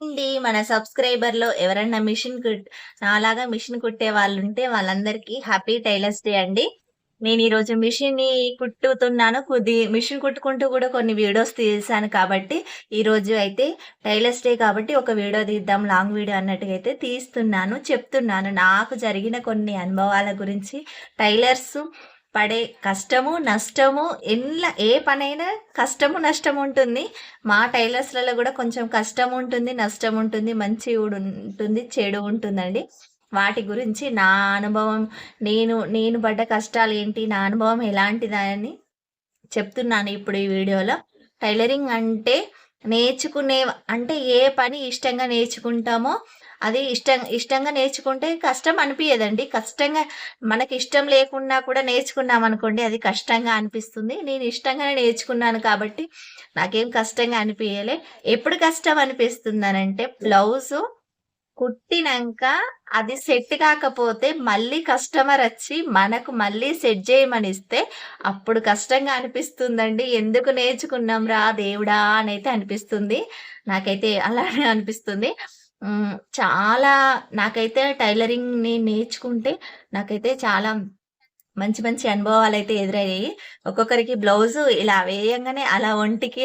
అండి మన సబ్స్క్రైబర్‌లో ఎవరన్నా మిషన్ కుట్ నాలాగా మిషన్ కుట్టే వాళ్ళు ఉంటే వాళ్ళందరికీ హ్యాపీ టైలర్స్ డే అండి. నేను ఈరోజు మిషన్‌ని కుట్టుతున్నాను. కొద్ది మిషన్ కుట్టుకుంటూ కూడా కొన్ని వీడియోస్ తీసాను కాబట్టి, ఈరోజు అయితే టైలర్స్ డే కాబట్టి ఒక వీడియో తీద్దాం లాంగ్ వీడియో అన్నట్టుగా అయితే తీస్తున్నాను. చెప్తున్నాను నాకు జరిగిన కొన్ని అనుభవాల గురించి టైలర్స్ పడే కష్టము, నష్టము ఎన్ల ఏ పనైనా కష్టము, నష్టం ఉంటుంది. మా టైలర్స్‌లలో కూడా కొంచెం కష్టం ఉంటుంది, నష్టం ఉంటుంది, మంచి ఉంటుంది, చెడు ఉంటుందండి. వాటి గురించి నా అనుభవం నేను నేను పడ్డ కష్టాలు ఏంటి నా అనుభవం ఎలాంటిదని చెప్తున్నాను ఇప్పుడు ఈ వీడియోలో. టైలరింగ్ అంటే నేర్చుకునే అంటే ఏ పని ఇష్టంగా నేర్చుకుంటామో అది ఇష్టం ఇష్టంగా నేర్చుకుంటే కష్టం అనిపించదండి కష్టంగా మనకి ఇష్టం లేకున్నా కూడా నేర్చుకున్నామనుకోండి అది కష్టంగా అనిపిస్తుంది. నేను ఇష్టంగానే నేర్చుకున్నాను కాబట్టి నాకేం కష్టంగా అనిపించలే ఎప్పుడు కష్టం అనిపిస్తుందనంటే బ్లౌజ్ కుట్టినాక అది సెట్ కాకపోతే మళ్ళీ కస్టమర్ వచ్చి మనకు మళ్ళీ సెట్ చేయమనిస్తే అప్పుడు కష్టంగా అనిపిస్తుందండి. ఎందుకు నేర్చుకున్నాం రా దేవుడా! అని అయితే అనిపిస్తుంది. నాకైతే అలానే అనిపిస్తుంది. హ్మ్. చాలా నాకైతే టైలరింగ్‌ని నేర్చుకుంటే నాకైతే చాలా మంచి మంచి అనుభవాలైతే ఎదురయ్యాయి. ఒక్కొక్కరికి బ్లౌజు ఇలా వేయంగానే అలా ఒంటికి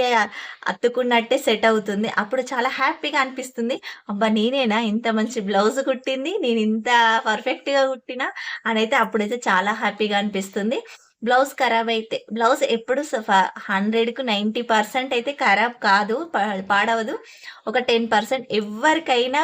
అత్తుకున్నట్టే సెట్ అవుతుంది. అప్పుడు చాలా హ్యాపీగా అనిపిస్తుంది. అబ్బా! నేనేనా ఇంత మంచి బ్లౌజ్ కుట్టింది. నేను ఇంత పర్ఫెక్ట్‌గా కుట్టినా అనైతే అప్పుడైతే చాలా హ్యాపీగా అనిపిస్తుంది. బ్లౌజ్ ఖరాబ్ అయితే బ్లౌజ్ ఎప్పుడు హండ్రెడ్కు నైంటీ పర్సెంట్ అయితే ఖరాబ్ కాదు. పాడవదు. ఒక 10% ఎవ్వరికైనా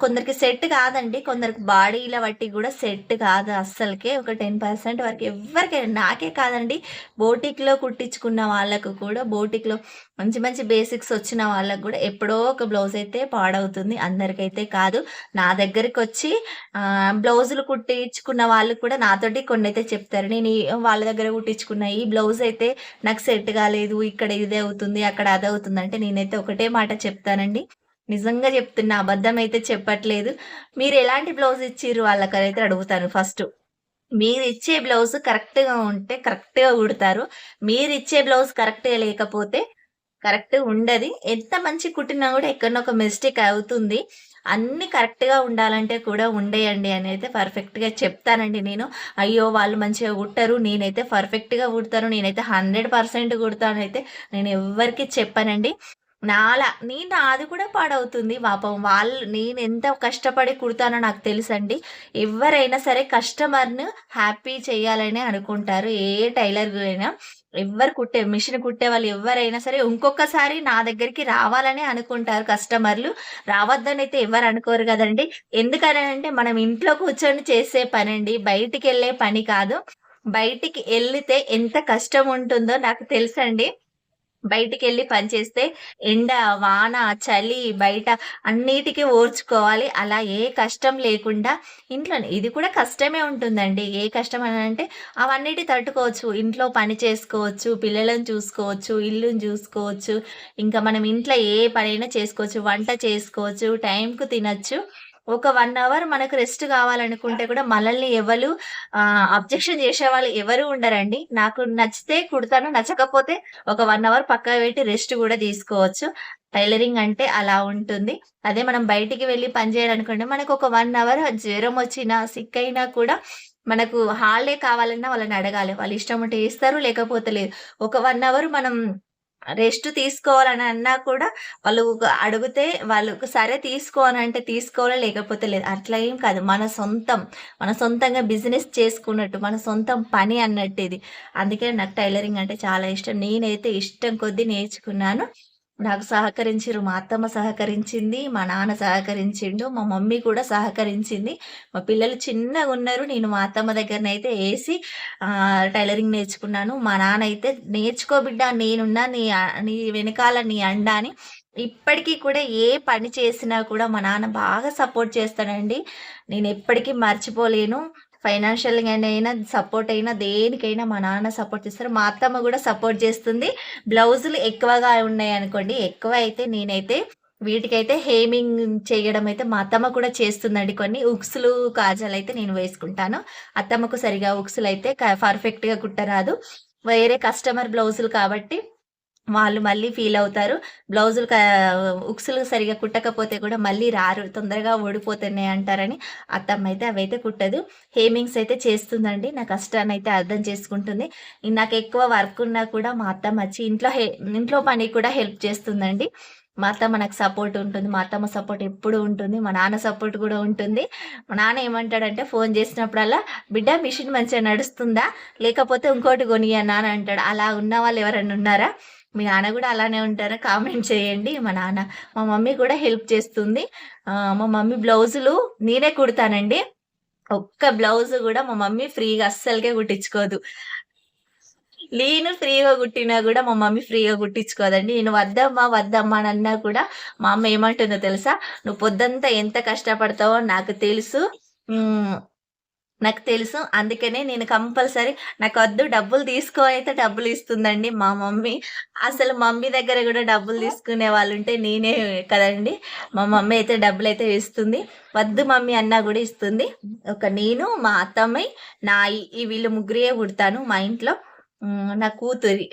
కొందరికి సెట్ కాదండి. కొందరికి బాడీల బట్టి కూడా సెట్ కాదు అస్సలకే. ఒక 10% వరకు ఎవరికైనా నాకే కాదండి. బోటిక్‌లో కుట్టించుకున్న వాళ్ళకు కూడా బోటిక్‌లో మంచి మంచి బేసిక్స్ వచ్చిన వాళ్ళకు కూడా ఎప్పుడో ఒక బ్లౌజ్ అయితే పాడవుతుంది. అందరికైతే కాదు. నా దగ్గరికి వచ్చి బ్లౌజులు కుట్టించుకున్న వాళ్ళు కూడా నాతోటి కొన్ని అయితే చెప్తారు. నేను వాళ్ళ దగ్గర కుట్టించుకున్న ఈ బ్లౌజ్ అయితే నాకు సెట్ కాలేదు. ఇక్కడ ఇది అవుతుంది. అక్కడ అదవుతుంది అంటే నేనైతే ఒకటే మాట చెప్తానండి. నిజంగా చెప్తున్నా. అబద్ధం అయితే చెప్పట్లేదు. మీరు ఎలాంటి బ్లౌజ్ ఇచ్చిర్రు వాళ్ళకైతే అడుగుతాను మీరు ఇచ్చే బ్లౌజ్ కరెక్ట్‌గా ఉంటే కరెక్ట్‌గా కుడతారు. మీరు ఇచ్చే బ్లౌజ్ కరెక్ట్‌గా లేకపోతే కరెక్ట్ ఉండదు ఎంత మంచి కుట్టినా కూడా ఎక్కడనో ఒక మిస్టేక్ అవుతుంది. అన్నీ కరెక్ట్‌గా ఉండాలంటే కూడా ఉండయండి అనైతే పర్ఫెక్ట్‌గా చెప్తానండి నేను. అయ్యో! వాళ్ళు మంచిగా కుట్టరు. నేనైతే పర్ఫెక్ట్‌గా కుడతాను. నేనైతే 100% కుడతానైతే నేను ఎవరికి చెప్పనండి. నాలా నేను నాది కూడా పాడవుతుంది. పాపం వాళ్ళు నేను ఎంత కష్టపడి కుడతానో నాకు తెలుసండి. ఎవరైనా సరే కస్టమర్ను హ్యాపీ చేయాలని అనుకుంటారు. ఏ టైలర్ అయినా. ఎవ్వరు కుట్టే మిషన్ కుట్టే వాళ్ళు ఎవరైనా సరే ఇంకొకసారి నా దగ్గరికి రావాలని అనుకుంటారు కస్టమర్‌లు. రావద్దని అయితే ఎవ్వరు అనుకోరు కదండి ఎందుకనంటే మనం ఇంట్లో కూర్చొని చేసే పనండి. బయటికెళ్ళే పని కాదు. బయటికి వెళ్తే ఎంత కష్టం ఉంటుందో నాకు తెలుసండి. బయటికెళ్ళి పని చేస్తే ఎండ, వాన, చలి, బయట అన్నిటికి ఓర్చుకోవాలి. అలా ఏ కష్టం లేకుండా ఇంట్లోనే ఇది కూడా కష్టమే ఉంటుందండి. ఏ కష్టం అనంటే అవన్నిటి తట్టుకోవచ్చు. ఇంట్లో పని చేసుకోవచ్చు, పిల్లలను చూసుకోవచ్చు, ఇల్లుని చూసుకోవచ్చు. ఇంకా మనం ఇంట్లో ఏ పనైనా చేసుకోవచ్చు. వంట చేసుకోవచ్చు, టైంకు తినొచ్చు. ఒక వన్ అవర్ మనకు రెస్ట్ కావాలనుకుంటే కూడా మనల్ని ఎవరు అబ్జెక్షన్ అబ్జెక్షన్ చేసేవాళ్ళు ఎవరు ఉండరండి. నాకు నచ్చితే కుడతాను. నచ్చకపోతే ఒక వన్ అవర్ పక్క పెట్టి రెస్ట్ కూడా తీసుకోవచ్చు. టైలరింగ్ అంటే అలా ఉంటుంది. అదే మనం బయటికి వెళ్ళి పని చేయాలనుకోండి మనకొక 1 అవర్ జ్వరం వచ్చినా, సిక్ అయినా కూడా మనకు హాలిడే కావాలన్నా వాళ్ళని అడగాలి. వాళ్ళు ఇష్టం ఉంటే ఇస్తారు. లేకపోతే లేదు. ఒక వన్ అవర్ మనం రెస్ట్ తీసుకోవాలని అన్నా కూడా వాళ్ళు ఒక అడిగితే వాళ్ళు సరే తీసుకో అంటే తీసుకోవాలి. లేకపోతే లేదు. అట్లా ఏం కాదు. మన సొంతం. మన సొంతంగా బిజినెస్ చేసుకున్నట్టు. మన సొంతం పని అన్నట్టు ఇది. అందుకే నాకు టైలరింగ్ అంటే చాలా ఇష్టం. నేనైతే ఇష్టం కొద్దీ నేర్చుకున్నాను. నాకు సహకరించిర్రు. మా అత్తమ్మ సహకరించింది. మా నాన్న సహకరించిండు. మా మమ్మీ కూడా సహకరించింది. మా పిల్లలు చిన్నగా ఉన్నారు నేను మా అత్తమ్మ దగ్గరనైతే వేసి టైలరింగ్ నేర్చుకున్నాను. మా నాన్న అయితే "నేర్చుకో బిడ్డ నేనున్నా నీ నీ వెనకాల నీ అండ" అని ఇప్పటికీ కూడా ఏ పని చేసినా కూడా మా నాన్న బాగా సపోర్ట్ చేస్తాడండి. నేను ఎప్పటికీ మర్చిపోలేను. ఫైనాన్షియల్‌గానైనా సపోర్ట్ అయినా దేనికైనా మా నాన్న సపోర్ట్ చేస్తారు. మా అత్తమ్మ కూడా సపోర్ట్ చేస్తుంది. బ్లౌజులు ఎక్కువగా ఉన్నాయనుకోండి, ఎక్కువ అయితే నేనైతే వీటికైతే హేమింగ్ చేయడం అయితే మా అత్తమ్మ కూడా చేస్తుందండి కొన్ని. ఉక్సులు, కాజాలయితే నేను వేసుకుంటాను. అత్తమ్మకు సరిగా ఉక్సులయితే అయితే పర్ఫెక్ట్‌గా కుట్టరాదు. వేరే కస్టమర్ బ్లౌజులు కాబట్టి వాళ్ళు మళ్ళీ ఫీల్ అవుతారు. బ్లౌజులు ఉక్సులు సరిగ్గా కుట్టకపోతే కూడా మళ్ళీ రారు. తొందరగా ఓడిపోతున్నాయి అంటారని అత్తమ్మ అయితే అవైతే కుట్టదు. హేమింగ్స్ అయితే చేస్తుందండి. నా కష్టాన్ని అయితే అర్థం చేసుకుంటుంది. నాకు ఎక్కువ వర్క్ ఉన్నా కూడా మా అత్తమ్మ వచ్చి ఇంట్లో హే ఇంట్లో పని కూడా హెల్ప్ చేస్తుందండి. మా అత్తమ్మ నాకు సపోర్ట్ ఉంటుంది. మా అత్తమ్మ సపోర్ట్ ఎప్పుడు ఉంటుంది. మా నాన్న సపోర్ట్ కూడా ఉంటుంది. మా నాన్న ఏమంటాడంటే ఫోన్ చేసినప్పుడల్లా "బిడ్డ మిషన్ మంచిగా నడుస్తుందా? లేకపోతే ఇంకోటి కొనియనా" అని అంటాడు. అలా ఉన్న వాళ్ళు ఎవరైనా ఉన్నారా? మీ నాన్న కూడా అలానే ఉంటారా? కామెంట్ చేయండి. మా నాన్న మా మమ్మీ కూడా హెల్ప్ చేస్తుంది. మా మమ్మీ బ్లౌజులు నేనే కుడతానండి. ఒక్క బ్లౌజ్ కూడా మా మమ్మీ ఫ్రీగా అస్సలకే కుట్టించుకోదు. నేను ఫ్రీగా కుట్టినా కూడా మా మమ్మీ ఫ్రీగా కుట్టించుకోదండి. నేను వద్దమ్మా, వద్దమ్మా అని అన్నా కూడా మా అమ్మ ఏమంటుందో తెలుసా? "నువ్వు పొద్దంతా ఎంత కష్టపడతావో నాకు తెలుసు. నాకు తెలుసు. అందుకనే నేను కంపల్సరీ నాకు వద్దు డబ్బులు తీసుకో" అయితే డబ్బులు ఇస్తుందండి మా మమ్మీ. అసలు మమ్మీ దగ్గర కూడా డబ్బులు తీసుకునే వాళ్ళు ఉంటే నేనే కదండీ! మా మమ్మీ అయితే డబ్బులు అయితే ఇస్తుంది. వద్దు మమ్మీ అన్నా కూడా ఇస్తుంది. ఒక నేను, మా అత్తమ్మ నాయి ఈ వీళ్ళు ముగ్గురియే కుడతాను మా ఇంట్లో. నా కూతురి.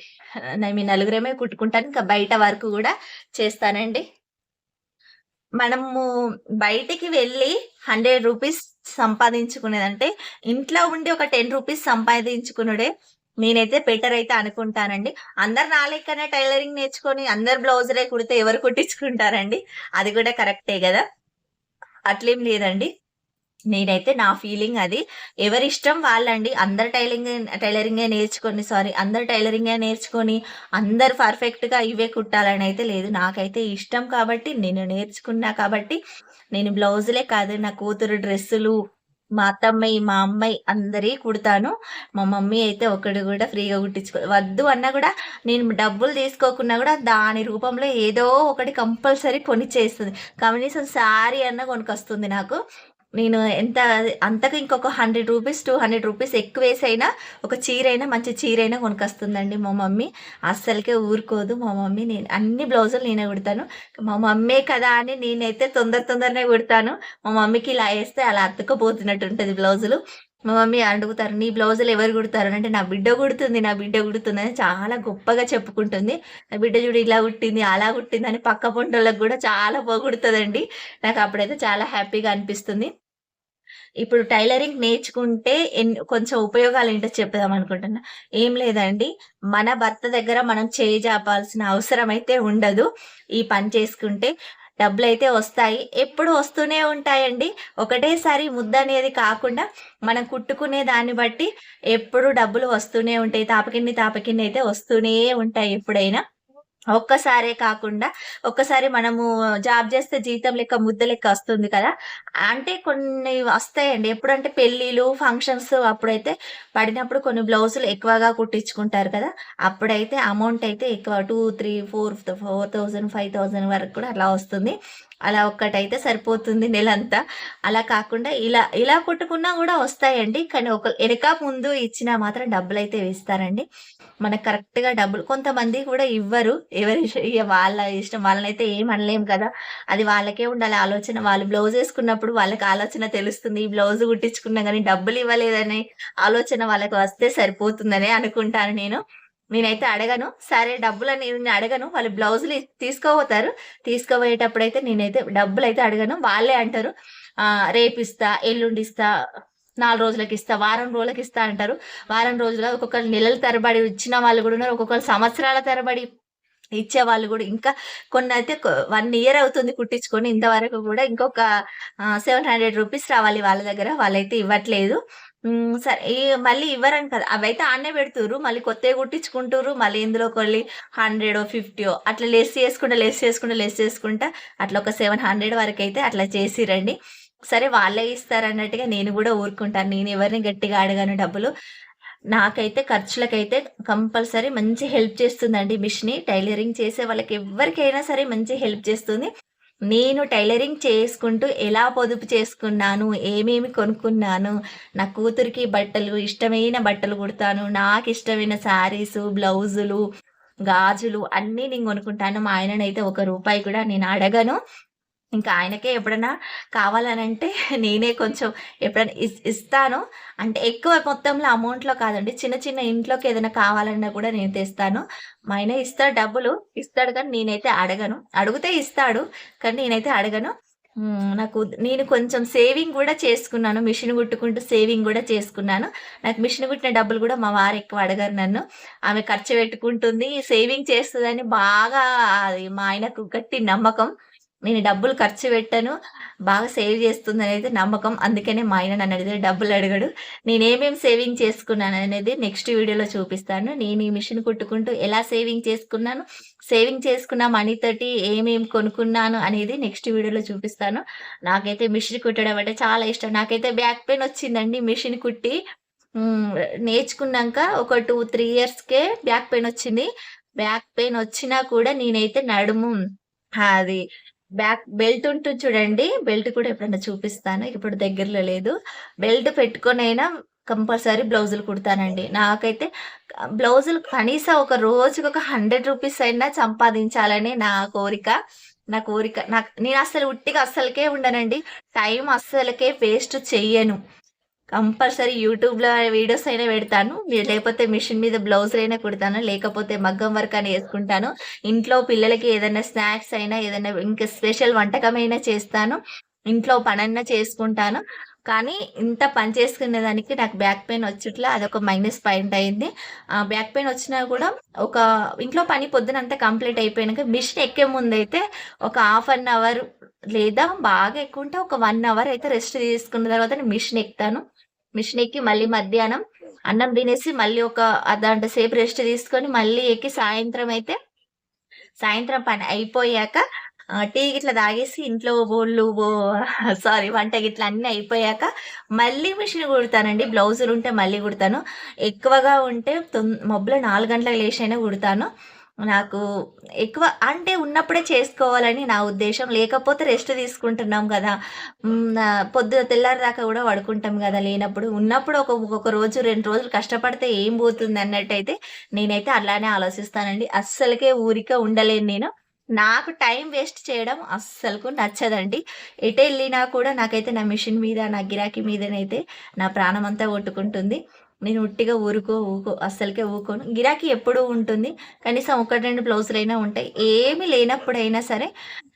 మేము నలుగురమే కుట్టుకుంటాను. ఇంకా బయట వరకు కూడా చేస్తానండి. మనము బయటికి వెళ్ళి 100 రూపీస్ సంపాదించుకునేదంటే, ఇంట్లో ఉండి ఒక 10 రూపీస్ సంపాదించుకునుడే నేనైతే బెటర్ అయితే అనుకుంటానండి. అందరు నా లెక్కనే టైలరింగ్ నేర్చుకొని అందరు బ్లౌజులే కుడితే ఎవరు కుట్టించుకుంటారండి? అది కూడా కరెక్టే కదా అట్లేం లేదండి. నేనైతే నా ఫీలింగ్ అది. ఎవరిష్టం వాళ్ళండి. అందరు టైలింగ్ టైలరింగే నేర్చుకొని సారీ అందరు టైలరింగే నేర్చుకొని అందరు పర్ఫెక్ట్‌గా ఇవే కుట్టాలని అయితే లేదు. నాకైతే ఇష్టం కాబట్టి నేను నేర్చుకున్నా కాబట్టి నేను బ్లౌజులే కాదు నా కూతురు డ్రెస్సులు, మా అత్తమ్మాయి మా అమ్మాయి అందరి కుడతాను. మా మమ్మీ అయితే ఒకటి కూడా ఫ్రీగా కుట్టించుకో వద్దు అన్నా కూడా నేను డబ్బులు తీసుకోకున్నా కూడా దాని రూపంలో ఏదో ఒకటి కంపల్సరీ కొనిచ్చేస్తుంది కనీసం శారీ అన్నా కొనుకొస్తుంది నాకు. నేను ఎంత అంతకు ఇంకొక 100 రూపీస్, 200 రూపీస్ ఎక్కువ వేసైనా ఒక చీరైనా మంచి చీరైనా కొనుకొస్తుందండి మా మమ్మీ. అస్సలకే ఊరుకోదు మా మమ్మీ. నేను అన్ని బ్లౌజులు నేనే కుడతాను. మా మమ్మీ కదా అని నేనైతే తొందర తొందరనే కుడతాను. మా మమ్మీకి ఇలా వేస్తే అలా అతుక్కపోతున్నట్టు ఉంటుంది బ్లౌజులు. మా మమ్మీ అడుగుతారు, "నీ బ్లౌజులు ఎవరు కుడతారు?" అంటే "నా బిడ్డ కుడుతుంది, నా బిడ్డ కుడుతుంది" అని చాలా గొప్పగా చెప్పుకుంటుంది. నా బిడ్డ చూడు ఇలా కుట్టింది, అలా కుట్టింది అని పక్క పొంటోళ్ళకి కూడా చాలా పొగుడుతదండి. నాకు అప్పుడైతే చాలా హ్యాపీగా అనిపిస్తుంది. ఇప్పుడు టైలరింగ్ నేర్చుకుంటే ఎన్ కొంచెం ఉపయోగాలేంటో చెప్దాం అనుకుంటున్నా. ఏం లేదండి. మన భర్త దగ్గర మనం చేయి జాపాల్సిన అవసరం అయితే ఉండదు. ఈ పని చేసుకుంటే డబ్బులు అయితే వస్తాయి. ఎప్పుడు వస్తూనే ఉంటాయండి. ఒకటేసారి ముద్దనేది కాకుండా మనం కుట్టుకునే దాన్ని బట్టి ఎప్పుడు డబ్బులు వస్తూనే ఉంటాయి. తాపకిన్ని తాపకిన్ని అయితే వస్తూనే ఉంటాయి ఎప్పుడైనా. ఒక్కసారే కాకుండా ఒక్కసారి మనము జాబ్ చేస్తే జీతం లెక్క ముద్ద లెక్క వస్తుంది కదా! అంటే కొన్ని వస్తాయండి. ఎప్పుడంటే పెళ్ళిళ్ళు, ఫంక్షన్స్ అప్పుడైతే పడినప్పుడు కొన్ని బ్లౌజులు ఎక్కువగా కుట్టించుకుంటారు కదా! అప్పుడైతే అమౌంట్ అయితే ఎక్కువ 2, 3, 4 4000, 5000 వరకు కూడా అలా వస్తుంది. అలా ఒక్కటైతే సరిపోతుంది నెలంతా. అలా కాకుండా ఇలా ఇలా కుట్టుకున్నా కూడా వస్తాయండి. కానీ ఒక ఎనక ముందు ఇచ్చినా మాత్రం డబ్బులు అయితే ఇస్తారండి. మనకు కరెక్ట్‌గా డబ్బులు కొంతమంది కూడా ఇవ్వరు. ఎవరి వాళ్ళ ఇష్టం. వాళ్ళనైతే ఏం అనలేం కదా! అది వాళ్ళకే ఉండాలి ఆలోచన. వాళ్ళు బ్లౌజ్ వేసుకున్నప్పుడు వాళ్ళకి ఆలోచన తెలుస్తుంది. ఈ బ్లౌజ్ కుట్టించుకున్నా కానీ డబ్బులు ఇవ్వలేదనే ఆలోచన వాళ్ళకి వస్తే సరిపోతుందనే అనుకుంటాను నేను. నేనైతే అడగను. సరే డబ్బులు నేను అడగను. వాళ్ళు బ్లౌజులు తీసుకపోతారు. అయితే నేనైతే డబ్బులు అయితే అడగను. వాళ్ళే అంటారు రేపిస్తా, ఎల్లుండిస్తా, 4 రోజులకిస్తా, వారం రోజులకిస్తా అంటారు. వారం రోజులు ఒక్కొక్కరు నెలల తరబడి ఇచ్చిన వాళ్ళు కూడా ఉన్నారు. ఒక్కొక్కరు సంవత్సరాల తరబడి ఇచ్చే వాళ్ళు కూడా ఇంకా కొన్ని అయితే వన్ ఇయర్ అవుతుంది కుట్టించుకొని. ఇంతవరకు కూడా ఇంకొక సెవెన్ హండ్రెడ్ రూపీస్ రావాలి వాళ్ళ దగ్గర. వాళ్ళైతే ఇవ్వట్లేదు. సరే మళ్ళీ ఇవ్వరం కదా అవైతే ఆడనే పెడుతుర్రు. మళ్ళీ కొత్తవి కుట్టించుకుంటుర్రు. మళ్ళీ ఇందులోకెళ్ళి 100 ఫిఫ్టీయో అట్లా లెస్ చేసుకుంటా, లెస్ చేసుకుంటా, లెస్ చేసుకుంటా అట్లా ఒక సెవెన్ హండ్రెడ్ వరకు అయితే అట్లా చేసిరండి సరే వాళ్ళే ఇస్తారన్నట్టుగా నేను కూడా ఊరుకుంటాను. నేను ఎవరిని గట్టిగా అడగను డబ్బులు. నాకైతే ఖర్చులకైతే కంపల్సరీ మంచి హెల్ప్ చేస్తుందండి మిషని. టైలరింగ్ చేసే వాళ్ళకి ఎవరికైనా సరే మంచి హెల్ప్ చేస్తుంది. నేను టైలరింగ్ చేసుకుంటూ ఎలా పొదుపు చేసుకున్నాను, ఏమేమి కొనుక్కున్నాను, నా కూతురికి బట్టలు, ఇష్టమైన బట్టలు కుడతాను. నాకు ఇష్టమైన శారీసు, బ్లౌజులు, గాజులు అన్నీ నేను కొనుక్కుంటాను. మా ఆయననైతే ఒక రూపాయి కూడా నేను అడగను. ఇంకా ఆయనకే ఎప్పుడైనా కావాలనంటే నేనే కొంచెం ఎప్పుడైనా ఇస్తాను. అంటే ఎక్కువ మొత్తంలో అమౌంట్‌లో కాదండి. చిన్న చిన్న ఇంట్లోకి ఏదైనా కావాలన్నా కూడా నేను తెస్తాను. మా ఆయన ఇస్తాడు డబ్బులు. ఇస్తాడు కానీ నేనైతే అడగను. అడిగితే ఇస్తాడు. కానీ నేనైతే అడగను. నాకు నేను కొంచెం సేవింగ్ కూడా చేసుకున్నాను. మిషన్ కుట్టుకుంటూ సేవింగ్ కూడా చేసుకున్నాను. నాకు మిషన్ కుట్టిన డబ్బులు కూడా మా వారు ఎక్కువ అడగరు నన్ను. ఆమె ఖర్చు పెట్టుకుంటుంది. సేవింగ్ చేస్తుందని బాగా అది మా ఆయనకు గట్టి నమ్మకం. నేను డబ్బులు ఖర్చు పెట్టను. బాగా సేవ్ చేస్తుందనైతే నమ్మకం. అందుకనే మా ఆయన నన్ను అడిగితే డబ్బులు అడగడు. నేనేమేమి సేవింగ్ చేసుకున్నాను అనేది నెక్స్ట్ వీడియోలో చూపిస్తాను. నేను ఈ మిషన్ కుట్టుకుంటూ ఎలా సేవింగ్ చేసుకున్నాను, సేవింగ్ చేసుకున్న మనీ తోటి ఏమేమి కొనుక్కున్నాను అనేది నెక్స్ట్ వీడియోలో చూపిస్తాను. నాకైతే మిషన్ కుట్టడం అంటే చాలా ఇష్టం. నాకైతే బ్యాక్ పెయిన్ వచ్చిందండి మిషన్ కుట్టి. నేర్చుకున్నాక ఒక 2, 3 ఇయర్స్‌కే బ్యాక్ పెయిన్ వచ్చింది. బ్యాక్ పెయిన్ వచ్చినా కూడా నేనైతే నడుము అది బ్యాక్ బెల్ట్ ఉంటుంది చూడండి. బెల్ట్ కూడా ఎప్పుడైనా చూపిస్తాను. ఇప్పుడు దగ్గరలో లేదు. బెల్ట్ పెట్టుకొనైనా కంపల్సరీ బ్లౌజులు కుడతానండి. నాకైతే బ్లౌజులు కనీసం ఒక రోజుకి ఒక 100 రూపీస్ అయినా సంపాదించాలని నా కోరిక. నా కోరిక. నాకు నేను అసలు ఉట్టిగా అస్సలకే ఉండనండి. టైం అస్సలకే వేస్ట్ చెయ్యను. కంపల్సరీ యూట్యూబ్‌లో వీడియోస్ అయినా పెడతాను. లేకపోతే మిషన్ మీద బ్లౌజులైనా కుడతాను. లేకపోతే మగ్గం వర్క్ అని వేసుకుంటాను ఇంట్లో పిల్లలకి ఏదైనా స్నాక్స్ అయినా, ఏదైనా ఇంకా స్పెషల్ వంటకమైనా చేస్తాను. ఇంట్లో పనన్నా చేసుకుంటాను. కానీ ఇంత పని చేసుకునే దానికి నాకు బ్యాక్ పెయిన్ వచ్చుట్ల అదొక మైనస్ పాయింట్ అయింది. ఆ బ్యాక్ పెయిన్ వచ్చినా కూడా ఒక ఇంట్లో పని పొద్దున అంతా కంప్లీట్ అయిపోయినాక మిషన్ ఎక్కే ముందు అయితే ఒక హాఫ్ అన్ అవర్ లేదా బాగా ఎక్కువుంటే ఒక వన్ అవర్ అయితే రెస్ట్ తీసుకున్న తర్వాత నేను మిషన్ ఎక్కుతాను. మిషన్ ఎక్కి మళ్ళీ మధ్యాహ్నం అన్నం తినేసి మళ్ళీ ఒక అర్ధ సేపు రెస్ట్ తీసుకొని మళ్ళీ ఎక్కి సాయంత్రం అయితే సాయంత్రం పని అయిపోయాక టీ గిట్ల తాగేసి ఇంట్లో బోళ్ళు సారీ వంట గిట్ల అన్నీ అయిపోయాక మళ్ళీ మిషన్ కుడతానండి. బ్లౌజులు ఉంటే మళ్ళీ కుడతాను. ఎక్కువగా ఉంటే తొమ్ మబ్బుల 4 గంటలకు లేచైనా కుడతాను. నాకు ఎక్కువ అంటే ఉన్నప్పుడే చేసుకోవాలని నా ఉద్దేశం లేకపోతే రెస్ట్ తీసుకుంటున్నాం కదా పొద్దున తెల్లారి దాకా కూడా పడుకుంటాం కదా లేనప్పుడు. ఉన్నప్పుడు ఒక ఒక రోజు, రెండు రోజులు కష్టపడితే ఏం పోతుందన్నట్టయితే నేనైతే అలానే ఆలోచిస్తానండి. అస్సలకే ఊరికే ఉండలేను నేను. నాకు టైం వేస్ట్ చేయడం అస్సలకు నచ్చదండి. ఎటు వెళ్ళినా కూడా నాకైతే నా మిషన్ మీద, నా గిరాకీ మీదనైతే నా ప్రాణమంతా కొట్టుకుంటుంది. నేను ఉట్టిగా ఊరుకో ఊకో అస్సలకే ఊకోను. గిరాకీ ఎప్పుడూ ఉంటుంది. కనీసం 1, 2 బ్లౌజులైనా ఉంటాయి. ఏమి లేనప్పుడైనా సరే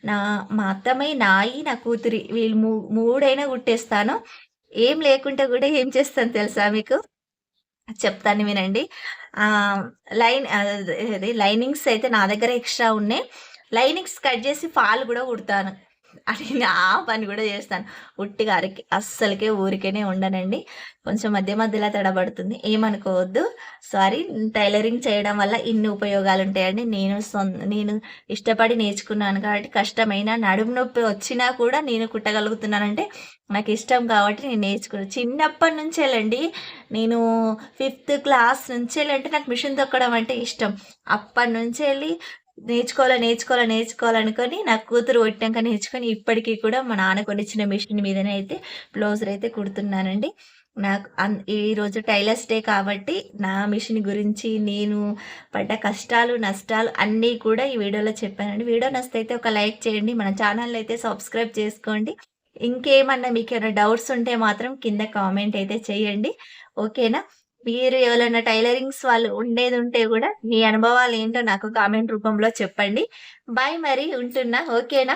నా మా అత్తమ్మయి, నాయి, నా కూతురి వీళ్ళు మూ మూడైనా కుట్టేస్తాను. ఏం లేకుంటే కూడా ఏం చేస్తాను తెలుసా మీకు? చెప్తాను వినండి. లైన్ అదే లైనింగ్స్ అయితే నా దగ్గర ఎక్స్‌ట్రా ఉన్నాయి. లైనింగ్స్ కట్ చేసి ఫాల్ కూడా కుడతాను. అని ఆ పని కూడా చేస్తాను. ఉట్టిగా అరకి అస్సలకే ఊరికేనే ఉండనండి. కొంచెం మధ్య మధ్యలో తడబడుతుంది. ఏమనుకోవద్దు. సారీ. టైలరింగ్ చేయడం వల్ల ఇన్ని ఉపయోగాలు ఉంటాయండి నేను సొం నేను ఇష్టపడి నేర్చుకున్నాను కాబట్టి కష్టమైన నడుము నొప్పి వచ్చినా కూడా నేను కుట్టగలుగుతున్నానంటే నాకు ఇష్టం కాబట్టి నేను నేర్చుకున్నాను చిన్నప్పటి నుంచేలండి నేను ఫిఫ్త్ క్లాస్ నుంచేలంటే నాకు మిషన్ తొక్కడం అంటే ఇష్టం. అప్పటినుంచెళ్ళి నేర్చుకోవాలి, నేర్చుకోవాలి, నేర్చుకోవాలనుకొని నా కూతురు కొట్టాక నేర్చుకొని ఇప్పటికీ కూడా మా నాన్న కొనిచ్చిన మిషన్ మీదనే అయితే బ్లౌజులైతే కుడుతున్నానండి. నాకు అన్ ఈరోజు టైలర్స్ డే కాబట్టి నా మిషన్ గురించి నేను పడ్డ కష్టాలు, నష్టాలు అన్నీ కూడా ఈ వీడియోలో చెప్పానండి. వీడియో నచ్చితే అయితే ఒక లైక్ చేయండి. మన ఛానల్ అయితే సబ్స్క్రైబ్ చేసుకోండి. ఇంకేమన్నా మీకు ఏమైనా డౌట్స్ ఉంటే మాత్రం కింద కామెంట్ అయితే చేయండి. ఓకేనా? మీరు ఎవరైనా టైలరింగ్స్ వాళ్ళు ఉండేది ఉంటే కూడా మీ అనుభవాలు ఏంటో నాకు కామెంట్ రూపంలో చెప్పండి. బాయ్ మరి ఉంటున్నా. ఓకేనా?